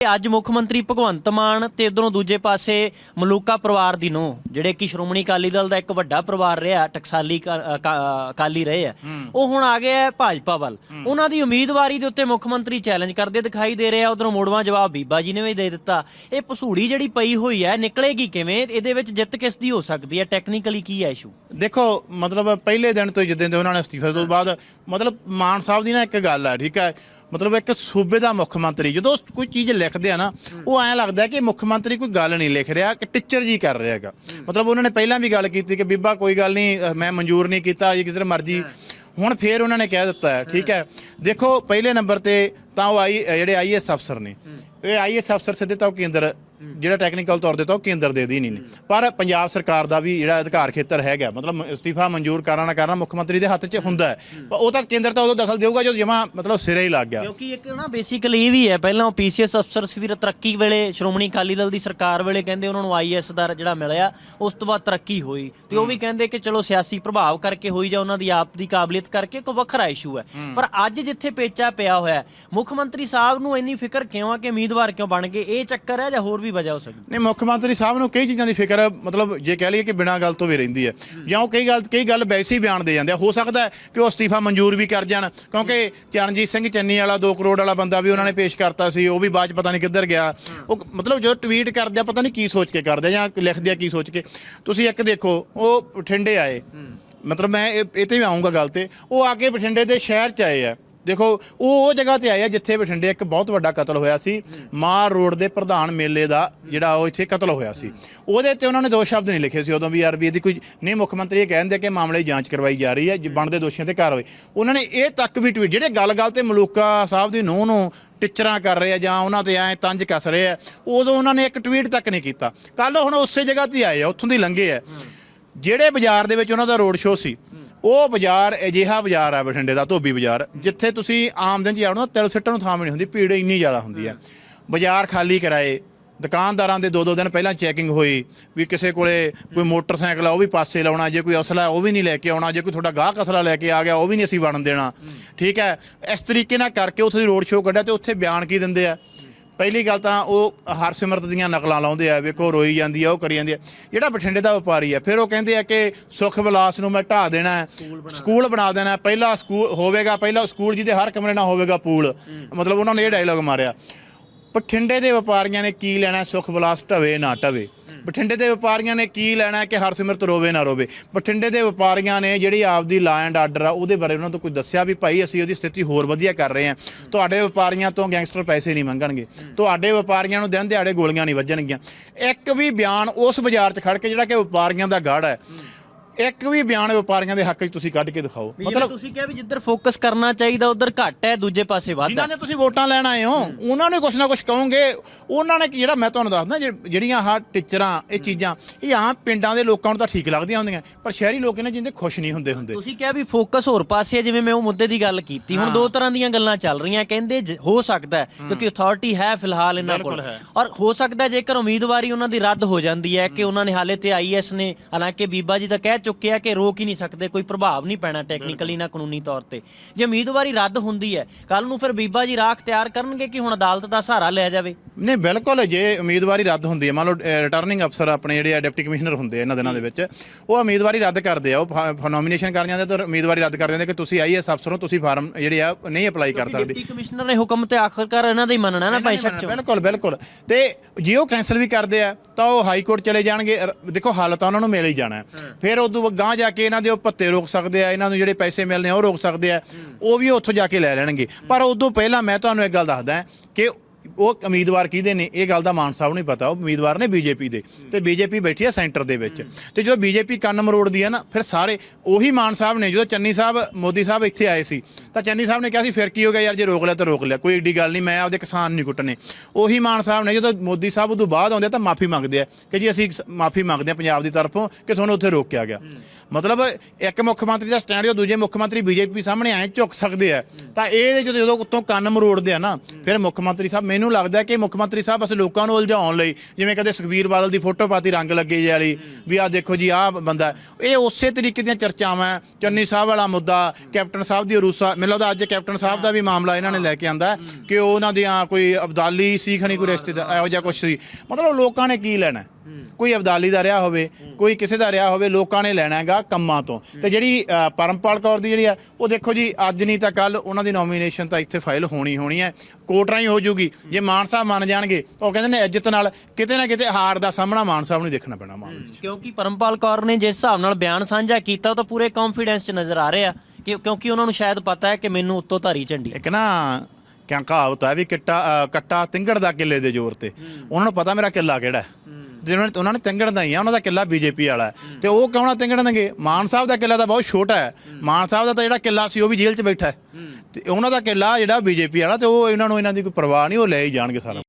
ਅੱਜ ਮੁੱਖ ਮੰਤਰੀ ਭਗਵੰਤ ਮਾਨ ਤੇ ਇਧਰੋਂ ਦੂਜੇ ਪਾਸੇ ਮਲੂਕਾ ਪਰਿਵਾਰ ਦੀ ਨੂੰ ਜਿਹੜੇ ਕਿ ਸ਼੍ਰੋਮਣੀ ਅਕਾਲੀ ਦਲ ਦਾ ਇੱਕ ਵੱਡਾ ਪਰਿਵਾਰ ਰਿਹਾ ਟਕਸਾਲੀ ਅਕਾਲੀ ਰਹੇ ਆ। ਉਹ ਹੁਣ ਆ ਗਏ ਆ ਭਾਜਪਾ ਵੱਲ। ਉਹਨਾਂ ਦੀ ਉਮੀਦਵਾਰੀ ਦੇ ਉੱਤੇ ਮੁੱਖ ਮੰਤਰੀ ਚੈਲੰਜ ਕਰਦੇ ਦਿਖਾਈ ਦੇ ਰਹੇ ਆ। ਉਧਰੋਂ ਮੋੜਵਾ ਜਵਾਬ ਬੀਬਾ ਜੀ ਨੇ ਵੀ ਦੇ ਦਿੱਤਾ। ਇਹ ਪਸੂੜੀ ਜਿਹੜੀ ਪਈ ਹੋਈ ਹੈ ਨਿਕਲੇਗੀ ਕਿਵੇਂ? ਇਹਦੇ ਵਿੱਚ ਜਿੱਤ ਕਿਸ ਦੀ ਹੋ ਸਕਦੀ ਹੈ ਟੈਕਨੀਕਲੀ ਕੀ ਹੈ ਇਸ਼ੂ ਦੇਖੋ ਮਤਲਬ ਪਹਿਲੇ ਦਿਨ ਤੋਂ ਜਿੱਦਾਂ ਦੇ ਉਹਨਾਂ ਨੇ ਅਸਤੀਫਾ ਤੋਂ ਬਾਅਦ ਮਤਲਬ ਮਾਨ ਸਾਹਿਬ ਦੀ ਨਾ ਇੱਕ ਗੱਲ ਹੈ ਠੀਕ ਹੈ ਮਤਲਬ ਇੱਕ ਸੂਬੇ ਦਾ ਮੁੱਖ ਮੰਤਰੀ ਜਦੋਂ ਕੋਈ ਚੀਜ਼ ਲਿਖਦੇ ਆ ਨਾ ਉਹ ਐਂ ਲੱਗਦਾ ਕਿ ਮੁੱਖ ਮੰਤਰੀ ਕੋਈ ਗੱਲ ਨਹੀਂ ਲਿਖ ਰਿਹਾ ਕਿ ਟੀਚਰ ਜੀ ਕਰ ਰਿਹਾ ਹੈਗਾ। ਮਤਲਬ ਉਹਨਾਂ ਨੇ ਪਹਿਲਾਂ ਵੀ ਗੱਲ ਕੀਤੀ ਕਿ ਬੀਬਾ ਕੋਈ ਗੱਲ ਨਹੀਂ ਮੈਂ ਮਨਜ਼ੂਰ ਨਹੀਂ ਕੀਤਾ ਜੇ ਕਿਧਰ ਮਰਜ਼ੀ। ਹੁਣ ਫੇਰ ਉਹਨਾਂ ਨੇ ਕਹਿ ਦਿੱਤਾ ਹੈ ਠੀਕ ਹੈ। ਦੇਖੋ ਪਹਿਲੇ ਨੰਬਰ ਤੇ ਤਾਂ ਉਹ ਆਈ ਜਿਹੜੇ ਆਈਐਸ ਅਫਸਰ ਨੇ। ਇਹ ਆਈਐਸ ਅਫਸਰ ਸਿੱਧੇ ਤਾਂ ਕੇਂਦਰ ਜਿਹੜਾ ਟੈਕਨੀਕਲ ਤੌਰ ਤੇ ਤਾਂ ਉਹ ਕੇਂਦਰ ਦੇ ਦੀ ਨਹੀਂ ਨੇ। ਪਰ ਪੰਜਾਬ ਸਰਕਾਰ ਦਾ ਵੀ ਜਿਹੜਾ ਅਧਿਕਾਰ ਖੇਤਰ ਹੈਗਾ ਮਤਲਬ ਇਸਤੀਫਾ ਮਨਜ਼ੂਰ ਕਰਨਾ ਨਾ ਕਰਨਾ ਮੁੱਖ ਮੰਤਰੀ ਦੇ ਹੱਥ 'ਚ ਹੁੰਦਾ ਹੈ। ਪਰ ਉਹ ਤਾਂ ਕੇਂਦਰ ਤਾਂ ਉਦੋਂ ਦਖਲ ਦੇਊਗਾ ਜਦੋਂ ਜਮਾ ਮਤਲਬ ਸਿਰੇ ਹੀ ਲੱਗ ਗਿਆ। ਕਿਉਂਕਿ ਇੱਕ ਨਾ ਬੇਸਿਕਲੀ ਇਹ ਵੀ ਹੈ ਪਹਿਲਾਂ ਪੀਸੀਐਸ ਅਫਸਰਸ ਵੀ ਤਰੱਕੀ ਵੇਲੇ ਸ਼੍ਰੋਮਣੀ ਅਕਾਲੀ ਦਲ ਦੀ ਸਰਕਾਰ ਵੇਲੇ ਕਹਿੰਦੇ ਉਹਨਾਂ ਨੂੰ ਆਈਐਸ ਦਾ ਜਿਹੜਾ ਮਿਲਿਆ ਉਸ ਤੋਂ ਬਾਅਦ ਤਰੱਕੀ ਹੋਈ। ਤੇ ਉਹ ਵੀ ਕਹਿੰਦੇ ਕਿ ਚਲੋ ਸਿਆਸੀ ਪ੍ਰਭਾਵ ਕਰਕੇ ਹੋਈ ਜਾਂ ਉਹਨਾਂ ਦੀ ਆਪ ਦੀ ਕਾਬਲੀਅਤ ਕਰਕੇ ਕੋਈ ਵੱਖਰਾ ਇਸ਼ੂ ਹੈ। ਪਰ ਅੱਜ ਜਿੱਥੇ ਪੇਚਾ ਪਿਆ ਹੋਇਆ ਹੈ, ਮੁੱਖ ਮੰਤਰੀ ਸਾਹਿਬ ਨੂੰ ਇੰਨੀ ਫਿਕਰ ਕਿਉਂ ਆ ਕਿ ਉਮੀਦਵਾਰ ਕਿਉਂ ਬਣ ਗਏ? ਇਹ ਚੱਕਰ ਹੈ ਜਾਂ ਹੋਰ ਵੀ ਵਜ੍ਹਾ ਹੋ ਸਕਦੀ। ਨਹੀਂ, ਮੁੱਖ ਮੰਤਰੀ ਸਾਹਿਬ ਨੂੰ ਕਈ ਚੀਜ਼ਾਂ ਦੀ ਫਿਕਰ ਮਤਲਬ ਜੇ ਕਹਿ ਲਈਏ ਕਿ ਬਿਨਾਂ ਗੱਲ ਤੋਂ ਵੀ ਰਹਿੰਦੀ ਹੈ। ਜਾਂ ਉਹ ਕਈ ਗੱਲ ਕਈ ਗੱਲ ਵੈਸੇ ਹੀ ਬਿਆਨ ਦੇ ਜਾਂਦੇ ਆ। ਹੋ ਸਕਦਾ ਹੈ ਕਿ ਉਹ ਅਸਤੀਫਾ ਮਨਜ਼ੂਰ ਵੀ ਕਰ ਜਾਣ, ਕਿਉਂਕਿ ਚਰਨਜੀਤ ਸਿੰਘ ਚੰਨੀ ਵਾਲਾ 2 ਕਰੋੜ ਵਾਲਾ ਬੰਦਾ ਵੀ ਉਹਨਾਂ ਨੇ ਪੇਸ਼ ਕਰਤਾ ਸੀ, ਉਹ ਵੀ ਬਾਅਦ ਚ ਪਤਾ ਨਹੀਂ ਕਿੱਧਰ ਗਿਆ। ਉਹ ਮਤਲਬ ਜੋ ਟਵੀਟ ਕਰਦੇ ਆ, ਪਤਾ ਨਹੀਂ ਕੀ ਸੋਚ ਕੇ ਕਰਦੇ ਜਾਂ ਲਿਖਦੇ ਆ ਕੀ ਸੋਚ ਕੇ। ਤੁਸੀਂ ਇੱਕ ਦੇਖੋ, ਉਹ ਬਠਿੰਡੇ ਆਏ। ਮਤਲਬ ਮੈਂ ਇਹ ਇਹ ਤੇ ਵੀ ਆਉਂਗਾ ਗੱਲ ਤੇ। ਉਹ ਆ ਕੇ ਬਠਿੰਡੇ ਦੇ ਸ਼ਹਿਰ ਚ ਆਏ ਆ। ਦੇਖੋ, ਉਹ ਉਹ ਜਗ੍ਹਾ ਤੇ ਆਏ ਆ ਜਿੱਥੇ ਬਠਿੰਡੇ ਇੱਕ ਬਹੁਤ ਵੱਡਾ ਕਤਲ ਹੋਇਆ ਸੀ। ਮਾਰ ਰੋਡ ਦੇ ਪ੍ਰਧਾਨ ਮੇਲੇ ਦਾ ਜਿਹੜਾ ਉਹ ਇੱਥੇ ਕਤਲ ਹੋਇਆ ਸੀ। ਉਹਦੇ ਤੇ ਉਹਨਾਂ ਨੇ ਦੋ ਸ਼ਬਦ ਨਹੀਂ ਲਿਖੇ ਸੀ, ਉਦੋਂ ਵੀ ਯਾਰ ਵੀ ਕੋਈ ਨਹੀਂ, ਮੁੱਖ ਮੰਤਰੀ ਇਹ ਕਹਿੰਦੇ ਕਿ ਮਾਮਲੇ ਦੀ ਜਾਂਚ ਕਰਵਾਈ ਜਾ ਰਹੀ ਹੈ ਬਣਦੇ ਦੋਸ਼ੀਆਂ ਤੇ ਕਾਰਵਾਈ। ਉਹਨਾਂ ਨੇ ਇਹ ਤੱਕ ਵੀ ਟਵੀਟ ਜਿਹੜੇ ਗੱਲ-ਗੱਲ ਤੇ ਮਲੂਕਾ ਸਾਹਿਬ ਦੀ ਨੂੰਹ ਨੂੰ ਟਿਚਰਾਂ ਕਰ ਰਹੇ ਆ ਜਾਂ ਉਹਨਾਂ ਤੇ ਐ ਤੰਜ ਕੱਸ ਰਹੇ ਆ, ਉਦੋਂ ਉਹਨਾਂ ਨੇ ਇੱਕ ਟਵੀਟ ਤੱਕ ਨਹੀਂ ਕੀਤਾ। ਕੱਲ ਹੁਣ ਉਸੇ ਜਗ੍ਹਾ ਤੇ ਆਏ ਆ, ਉੱਥੋਂ ਦੀ ਲੰਘੇ ਆ। ਜਿਹੜੇ ਬਾਜ਼ਾਰ ਦੇ ਵਿੱਚ ਉਹਨਾਂ ਦਾ ਰੋਡ ਸ਼ੋਅ ਸੀ ਉਹ ਬਾਜ਼ਾਰ ਅਜਿਹਾ ਬਾਜ਼ਾਰ ਆ ਬਠਿੰਡੇ ਦਾ ਧੋਬੀ ਬਾਜ਼ਾਰ ਜਿੱਥੇ ਤੁਸੀਂ ਆਮ ਦਿਨ ਚ ਜਾਣੋ ਤਿਲ ਸਿੱਟਣ ਨੂੰ ਥਾਂ ਵੀ ਨਹੀਂ ਹੁੰਦੀ ਭੀੜ ਇੰਨੀ ਜ਼ਿਆਦਾ ਹੁੰਦੀ ਹੈ। ਬਾਜ਼ਾਰ ਖਾਲੀ ਕਰਾਏ ਦੁਕਾਨਦਾਰਾਂ ਦੇ ਦੋ ਦੋ ਦਿਨ ਪਹਿਲਾਂ ਚੈਕਿੰਗ ਹੋਈ ਵੀ ਕਿਸੇ ਕੋਲੇ ਕੋਈ ਮੋਟਰਸਾਈਕਲ ਆ ਉਹ ਵੀ ਪਾਸੇ ਲਾਉਣਾ ਜੇ ਕੋਈ ਅਸਲਾ ਉਹ ਵੀ ਨਹੀਂ ਲੈ ਕੇ ਆਉਣਾ ਜੇ ਕੋਈ ਤੁਹਾਡਾ ਗਾਹਕ ਅਸਲਾ ਲੈ ਕੇ ਆ ਗਿਆ ਉਹ ਵੀ ਨਹੀਂ ਅਸੀਂ ਵੜਨ ਦੇਣਾ। ਠੀਕ ਹੈ ਇਸ ਤਰੀਕੇ ਨਾਲ ਕਰਕੇ ਉੱਥੇ ਰੋਡ ਸ਼ੋਅ ਕੱਢਿਆ ਤੇ ਉੱਥੇ ਬਿਆਨ ਕੀ ਦਿੰਦੇ ਆ? ਪਹਿਲੀ ਗੱਲ ਤਾਂ ਉਹ ਹਰਸਿਮਰਤ ਦੀਆਂ ਨਕਲਾਂ ਲਾਉਂਦੇ ਆ ਵੇਖੋ ਰੋਈ ਜਾਂਦੀ ਆ ਉਹ ਕਰੀ ਜਾਂਦੀ ਆ। ਜਿਹੜਾ ਬਠਿੰਡੇ ਦਾ ਵਪਾਰੀ ਆ ਫਿਰ ਉਹ ਕਹਿੰਦੇ ਆ ਕਿ ਸੁਖ ਵਿਲਾਸ ਨੂੰ ਮੈਂ ਢਾ ਦੇਣਾ ਸਕੂਲ ਬਣਾ ਦੇਣਾ ਪਹਿਲਾ ਸਕੂਲ ਹੋਵੇਗਾ ਪਹਿਲਾ ਸਕੂਲ ਜਿਹਦੇ ਹਰ ਕਮਰੇ ਨਾਲ ਹੋਵੇਗਾ ਪੂਲ। ਮਤਲਬ ਉਹਨਾਂ ਨੇ ਇਹ ਡਾਇਲੌਗ ਮਾਰਿਆ। ਬਠਿੰਡੇ ਦੇ ਵਪਾਰੀਆਂ ਨੇ ਕੀ ਲੈਣਾ ਸੁਖ ਵਿਲਾਸ ਢਵੇ ਨਾ ਢਵੇ? ਬਠਿੰਡੇ ਦੇ ਵਪਾਰੀਆਂ ਨੇ ਕੀ ਲੈਣਾ ਕਿ ਹਰਸਿਮਰਤ ਰੋਵੇ ਨਾ ਰੋਵੇ? ਬਠਿੰਡੇ ਦੇ ਵਪਾਰੀਆਂ ਨੇ ਜਿਹੜੀ ਆਪਦੀ ਲਾ ਐਂਡ ਆਰਡਰ ਆ, ਉਹਦੇ ਬਾਰੇ ਉਹਨਾਂ ਤੋਂ ਕੋਈ ਦੱਸਿਆ ਵੀ ਭਾਈ ਅਸੀਂ ਉਹਦੀ ਸਥਿਤੀ ਹੋਰ ਵਧੀਆ ਕਰ ਰਹੇ ਹਾਂ। ਤੁਹਾਡੇ ਵਪਾਰੀਆਂ ਤੋਂ ਗੈਂਗਸਟਰ ਪੈਸੇ ਨਹੀਂ ਮੰਗਣਗੇ। ਤੁਹਾਡੇ ਵਪਾਰੀਆਂ ਨੂੰ ਦਿਨ ਦਿਹਾੜੇ ਗੋਲੀਆਂ ਨਹੀਂ ਵੱਜਣਗੀਆਂ। ਇੱਕ ਵੀ ਬਿਆਨ ਉਸ ਬਾਜ਼ਾਰ 'ਚ ਖੜ ਕੇ ਜਿਹੜਾ ਕਿ ਵਪਾਰੀਆਂ ਦਾ ਗੜ ਹੈ। ਇੱਕ ਵੀ ਬਿਆਨ ਵਪਾਰੀਆਂ ਦੇ ਹੱਕ 'ਚ ਤੁਸੀਂ ਕੱਢ ਕੇ ਦਿਖਾਓ। ਮਤਲਬ ਮਤਲਬ ਤੁਸੀਂ ਕਿਹਾ ਵੀ ਜਿੱਧਰ ਫੋਕਸ ਕਰਨਾ ਚਾਹੀਦਾ ਉਧਰ ਘੱਟ ਹੈ ਦੂਜੇ ਪਾਸੇ ਵੱਧ ਜਿਨ੍ਹਾਂ ਹੈ। ਨੇ ਤੁਸੀਂ ਵੋਟਾਂ ਲੈਣ ਆਏ ਹੋ ਉਹਨਾਂ ਨੇ ਕੁਛ ਨਾ ਕੁਛ ਕਹੋਗੇ। ਉਹਨਾਂ ਨੇ ਕੀ- ਜਿਹੜਾ ਮੈਂ ਤੁਹਾਨੂੰ ਦੱਸਦਾ ਜਿਹ- ਜਿਹੜੀਆਂ ਆਹ ਟੀਚਰਾਂ ਇਹ ਚੀਜ਼ਾਂ ਇਹ ਆਮ ਪਿੰਡਾਂ ਦੇ ਲੋਕਾਂ ਨੂੰ ਤਾਂ ਠੀਕ ਲੱਗਦੀਆਂ ਹੁੰਦੀਆਂ ਪਰ ਸ਼ਹਿਰੀ ਲੋਕ ਇਹਨਾਂ ਜਿੰਦੇ ਖੁਸ਼ ਨਹੀਂ ਹੁੰਦੇ ਹੁੰਦੇ। ਤੁਸੀਂ ਕਿਹਾ ਵੀ ਫੋਕਸ ਹੋਰ ਪਾਸੇ ਹੈ ਜਿਵੇਂ ਮੈਂ ਉਹ ਮੁੱਦੇ ਦੀ ਗੱਲ ਕੀਤੀ। ਹੁਣ ਦੋ ਤਰ੍ਹਾਂ ਦੀਆਂ ਗੱਲਾਂ ਚੱਲ ਰਹੀਆਂ ਕਹਿੰਦੇ ਜ- ਹੋ ਸਕਦਾ ਹੈ, ਕਿਉਂਕਿ ਅਥਾਰਟੀ ਹੈ ਫਿਲਹਾਲ ਇਹਨਾਂ ਕੋਲ। ਬਿਲਕੁਲ ਹੈ। ਔਰ ਹੋ ਸਕਦਾ ਹੈ ਜੇਕਰ ਉਮੀਦਵਾਰੀ ਉਹਨਾਂ ਦੀ ਰੱਦ ਹੋ ਜਾਂਦੀ ਹੈ ਕਿ ਉਹਨਾਂ ਨੇ ਹਾਲੇ ਤੇ ਆਈਐਸ ਨੇ ਹਾਲਾਂਕਿ ਬੀਬਾ ਜੀ ਤਾਂ ਕਹਿ ਚੁੱਕੇ ਆ ਕਿ ਰੋਕ ਹੀ ਨਹੀਂ ਸਕਦੇ ਕੋਈ ਪ੍ਰਭਾਵ ਨਹੀਂ ਪੈਣਾ ਟੈਕਨੀਕਲੀ ਨਾ ਕਾਨੂੰਨੀ ਤੌਰ ਤੇ। ਜੇ ਉਮੀਦਵਾਰੀ ਰੱਦ ਹੁੰਦੀ ਹੈ ਕੱਲ ਨੂੰ ਫਿਰ ਬੀਬਾ ਜੀ ਰਾਖ ਤਿਆਰ ਕਰਨਗੇ ਕਿ ਹੁਣ ਅਦਾਲਤ ਦਾ ਸਹਾਰਾ ਲਿਆ ਜਾਵੇ? ਨਹੀਂ ਬਿਲਕੁਲ ਜੇ ਉਮੀਦਵਾਰੀ ਰੱਦ ਹੁੰਦੀ ਹੈ ਮੰਨ ਲਓ ਰਿਟਰਨਿੰਗ ਅਫਸਰ ਆਪਣੇ ਜਿਹੜੇ ਆ ਡਿਪਟੀ ਕਮਿਸ਼ਨਰ ਹੁੰਦੇ ਆ ਇਹਨਾਂ ਦਿਨਾਂ ਦੇ ਵਿੱਚ ਉਹ ਉਮੀਦਵਾਰੀ ਰੱਦ ਕਰਦੇ ਆ ਉਹ ਨੋਮੀਨੇਸ਼ਨ ਕਰ ਜਾਂਦੇ ਤਾਂ ਉਮੀਦਵਾਰੀ ਰੱਦ ਕਰ ਦਿੰਦੇ ਕਿ ਤੁਸੀਂ ਆਈਐਸ ਅਫਸਰ ਹੋ ਤੁਸੀਂ ਫਾਰਮ ਜਿਹੜੇ ਆ ਨਹੀਂ ਅਪਲਾਈ ਕਰ ਸਕਦੇ। ਡਿਪਟੀ ਕਮਿਸ਼ਨਰ ਨੇ ਹੁਕਮ ਤੇ ਆਖਰਕਾਰ ਇਹਨਾਂ ਦਾ ਹੀ ਮੰਨਣਾ ਨਾ ਭਾਈ ਸੱਚੋ ਬਿਲਕੁਲ ਬਿਲਕੁਲ। ਤੇ ਜੇ ਉਹ ਕੈਂਸਲ ਵੀ ਕਰਦੇ ਆ ਤਾਂ ਉਹ ਹਾਈ ਕੋਰਟ ਚਲੇ ਜਾਣਗੇ ਦੇਖੋ ਹੱਲ ਤਾਂ ਉਹਨਾਂ ਨੂੰ ਮਿਲ ਹੀ ਜਾਣਾ। ਫਿਰ ਉਦੋਂ ਗਾਂ ਜਾ ਕੇ ਇਹਨਾਂ ਦੇ ਉਹ ਪੱਤੇ ਰੋਕ ਸਕਦੇ ਆ, ਇਹਨਾਂ ਨੂੰ ਜਿਹੜੇ ਪੈਸੇ ਮਿਲਨੇ ਆ ਉਹ ਰੋਕ ਸਕਦੇ ਆ, ਉਹ ਵੀ ਉੱਥੋਂ ਜਾ ਕੇ ਲੈ ਲੈਣਗੇ। ਪਰ ਉਦੋਂ ਪਹਿਲਾਂ ਮੈਂ ਤੁਹਾਨੂੰ ਇੱਕ ਗੱਲ ਦੱਸਦਾ ਕਿ ਉਹ ਉਮੀਦਵਾਰ ਕਿਹਦੇ ਨੇ? ਇਹ ਗੱਲ ਦਾ ਮਾਨ ਸਾਹਿਬ ਨੂੰ ਪਤਾ, ਉਹ ਉਮੀਦਵਾਰ ਨੇ ਬੀਜੇਪੀ ਦੇ। ਤੇ ਬੀਜੇਪੀ ਬੈਠੀ ਹੈ ਸੈਂਟਰ ਦੇ ਵਿੱਚ। ਤੇ ਜਦੋਂ ਬੀਜੇਪੀ ਕੰਨ ਮਰੋੜਦੀ ਹੈ ਨਾ, ਫਿਰ ਸਾਰੇ ਉਹੀ ਮਾਨ ਸਾਹਿਬ ਨੇ, ਜਦੋਂ ਚੰਨੀ ਸਾਹਿਬ, ਮੋਦੀ ਸਾਹਿਬ ਇੱਥੇ ਆਏ ਸੀ, ਤਾਂ ਚੰਨੀ ਸਾਹਿਬ ਨੇ ਕਿਹਾ ਸੀ, ਫਿਰ ਕੀ ਹੋ ਗਿਆ ਯਾਰ, ਜੇ ਰੋਕ ਲਿਆ ਤਾਂ ਰੋਕ ਲਿਆ, ਕੋਈ ਏਡੀ ਗੱਲ ਨਹੀਂ, ਮੈਂ ਆਪਦੇ ਕਿਸਾਨ ਨਹੀਂ ਕੁੱਟਨੇ ਉਹੀ ਮਾਨ ਸਾਹਿਬ ਨੇ, ਜਦੋਂ ਮੋਦੀ ਸਾਹਿਬ ਉਦੋਂ ਬਾਅਦ ਆਉਂਦੇ ਤਾਂ ਮਾਫੀ ਮੰਗਦੇ ਆ, ਕਿ ਜੀ ਅਸੀਂ ਮਾਫੀ ਮੰਗਦੇ ਆ ਪੰਜਾਬ ਦੀ ਤਰਫੋਂ, ਕਿ ਤੁਹਾਨੂੰ ਉੱਥੇ ਰੋਕਿਆ ਗਿਆ। ਮਤਲਬ ਇੱਕ ਮੁੱਖ ਮੰਤਰੀ ਦਾ ਸਟੈਂਡ ਜੋ ਦੂਜੇ ਮੁੱਖ ਮੰਤਰੀ ਬੀਜੇਪੀ ਸਾਹਮਣੇ ਆਏ ਝੁਕ ਸਕਦੇ ਆ। ਤਾਂ ਇਹ ਜਦੋਂ ਜਦੋਂ ਉੱਤੋਂ ਕੰਨ ਮਰੋੜਦੇ ਆ ਨਾ, ਫਿਰ ਮੁੱਖ ਮੰਤਰੀ ਸਾਹਿਬ ਮੈਨੂੰ ਲੱਗਦਾ ਕਿ ਮੁੱਖ ਮੰਤਰੀ ਸਾਹਿਬ ਬਸ ਲੋਕਾਂ ਨੂੰ ਉਲਝਾਉਣ ਲਈ, ਜਿਵੇਂ ਕਦੇ ਸੁਖਬੀਰ ਬਾਦਲ ਦੀ ਫੋਟੋ ਪਾਤੀ ਰੰਗ ਲੱਗੇ ਜੇ ਵਾਲੀ, ਵੀ ਆਹ ਦੇਖੋ ਜੀ, ਆਹ ਬੰਦਾ ਇਹ ਉਸੇ ਤਰੀਕੇ ਦੀਆਂ ਚਰਚਾਵਾਂ ਚੰਨੀ ਸਾਹਿਬ ਵਾਲਾ ਮੁੱਦਾ, ਕੈਪਟਨ ਸਾਹਿਬ ਦੀ ਰੂਸਾ ਮੈਨੂੰ ਲੱਗਦਾ ਅੱਜ ਕੈਪਟਨ ਸਾਹਿਬ ਦਾ ਵੀ ਮਾਮਲਾ ਇਹਨਾਂ ਨੇ ਲੈ ਕੇ ਆਂਦਾ ਕਿ ਉਹ ਉਹਨਾਂ ਦੀਆਂ ਕੋਈ ਅਬਦਾਲੀ ਸੀ ਨਹੀਂ, ਕੋਈ ਰਿਸ਼ਤੇਦਾਰ, ਇਹੋ ਜਿਹਾ ਕੁਛ ਸੀ। ਮਤਲਬ ਲੋਕਾਂ ਨੇ ਕੀ ਲੈਣਾ ਕੋਈ ਅਬਦਾਲੀ ਦਾ ਰਿਹਾ ਹੋਵੇ ਕੋਈ ਕਿਸੇ ਦਾ ਰਿਹਾ ਹੋਵੇ ਲੋਕਾਂ ਨੇ ਲੈਣਾ ਹੈਗਾ ਕੰਮਾਂ ਤੋਂ। ਤੇ ਜਿਹੜੀ ਪਰਮਪਾਲ ਕੌਰ ਦੀ ਜਿਹੜੀ ਆ ਉਹ ਦੇਖੋ ਜੀ ਅੱਜ ਨਹੀਂ ਤਾਂ ਕੱਲ ਉਹਨਾਂ ਦੀ ਨੋਮੀਨੇਸ਼ਨ ਤਾਂ ਇੱਥੇ ਫਾਈਲ ਹੋਣੀ ਹੋਣੀ ਹੈ। ਕੋਰਟ ਰਾਹੀਂ ਹੋ ਜੂਗੀ। ਜੇ ਮਾਨ ਸਾਹਿਬ ਮੰਨ ਜਾਣਗੇ ਉਹ ਕਹਿੰਦੇ ਨੇ ਇੱਜ਼ਤ ਨਾਲ ਕਿਤੇ ਨਾ ਕਿਤੇ ਹਾਰ ਦਾ ਸਾਹਮਣਾ ਮਾਨ ਸਾਹਿਬ ਨੂੰ ਦੇਖਣਾ ਪੈਣਾ ਮਾਮਲੇ 'ਚ। ਕਿਉਂਕਿ ਪਰਮਪਾਲ ਕੌਰ ਨੇ ਜਿਸ ਹਿਸਾਬ ਨਾਲ ਬਿਆਨ ਸਾਂਝਾ ਕੀਤਾ ਉਹ ਤਾਂ ਪੂਰੇ ਕੌਨਫੀਡੈਂਸ 'ਚ ਨਜ਼ਰ ਆ ਰਿਹਾ ਕਿ ਕਿਉਂਕਿ ਉਹਨਾਂ ਨੂੰ ਸ਼ਾਇਦ ਪਤਾ ਹੈ ਕਿ ਮੈਨੂੰ ਉੱਤੋਂ ਧਾਰੀ ਝੰਡੀ। ਇੱਕ ਨਾ ਕਿਆ ਕਹਾਵਤ ਹੈ ਵੀ ਕਿੱਟਾ ਕੱਟਾ ਤਿੰਗੜ ਦਾ ਕਿੱਲੇ ਦੇ ਜ਼ੋਰ ਤੇ। ਉਹਨਾਂ ਨੂੰ ਪਤਾ ਮੇਰਾ ਕਿੱਲਾ ਕਿਹੜਾ ਹੈ। ਜਿਹਨਾਂ ਨੇ ਉਹਨਾਂ ਨੇ ਤਿੰਗੜ ਦਾ ਹੀ ਆ, ਉਹਨਾਂ ਦਾ ਕਿੱਲਾ ਬੀਜੇਪੀ ਵਾਲਾ ਹੈ। ਤੇ ਉਹ ਕਿਉਂ ਨਾ ਤਿੰਗੜਨਗੇ? ਮਾਨ ਸਾਹਿਬ ਦਾ ਕਿੱਲਾ ਤਾਂ ਬਹੁਤ ਛੋਟਾ ਹੈ। ਮਾਨ ਸਾਹਿਬ ਦਾ ਤਾਂ ਜਿਹੜਾ ਕਿੱਲਾ ਸੀ, ਉਹ ਵੀ ਜੇਲ੍ਹ 'ਚ ਬੈਠਾ ਹੈ। ਤੇ ਉਹਨਾਂ ਦਾ ਕਿੱਲਾ ਜਿਹੜਾ ਬੀਜੇਪੀ ਵਾਲਾ, ਤੇ ਉਹ ਇਹਨਾਂ ਨੂੰ ਇਹਨਾਂ ਦੀ ਕੋਈ ਪਰਵਾਹ ਨਹੀਂ, ਉਹ ਲੈ ਹੀ ਜਾਣਗੇ ਸਾਰਾ।